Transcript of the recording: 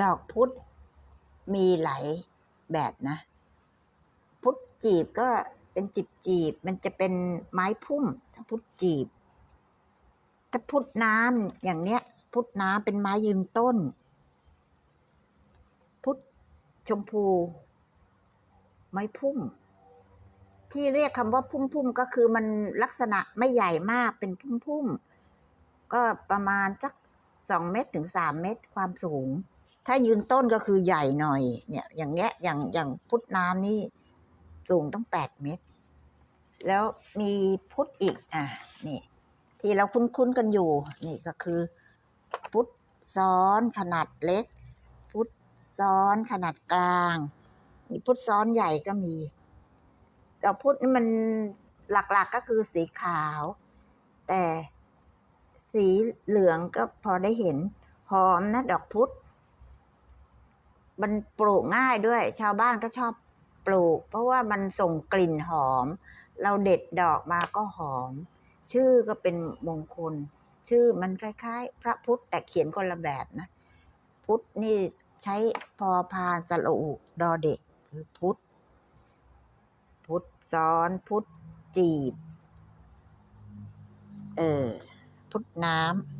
ดอกพุธมีหลายแบบนะ พุธจีบก็เป็นจีบจีบ มันจะเป็นไม้พุ่มถ้าพุธจีบ ถ้าพุธน้ำอย่างเนี้ย พุธน้ำเป็นไม้ยืนต้น พุธชมพู ไม้พุ่ม ที่เรียกคำว่าพุ่มพุ่มก็คือมันลักษณะไม่ใหญ่มากเป็นพุ่มพุ่มก็ประมาณสักสองเมตรถึงสามเมตรความสูง ถ้ายืนต้นก็คือใหญ่หน่อย เนี่ย อย่างเนี้ย อย่างอย่างพุทธน้ำนี่สูงต้องแปดเมตร แล้วมีพุทธอีก อะ นี่ ที่เราคุ้นๆกันอยู่ นี่ก็คือ พุทธซ้อนขนาดเล็ก พุทธซ้อนขนาดกลาง มีพุทธซ้อนใหญ่ก็มีดอกพุธนี่มันหลักๆก็คือสีขาว แต่สีเหลืองก็พอได้เห็นหอมนะดอกพุธ มันปลูกง่ายด้วย ชาวบ้านก็ชอบปลูก เพราะว่ามันส่งกลิ่นหอม เราเด็ดดอกมาก็หอม ชื่อก็เป็นมงคล ชื่อมันคล้ายๆ พระพุทธแต่เขียนคนละแบบนะ พุทธนี่ใช้พอพานสระอุดอเด็กคือพุทธพุทธซ้อนพุทธจีบ เออ พุทธน้ำ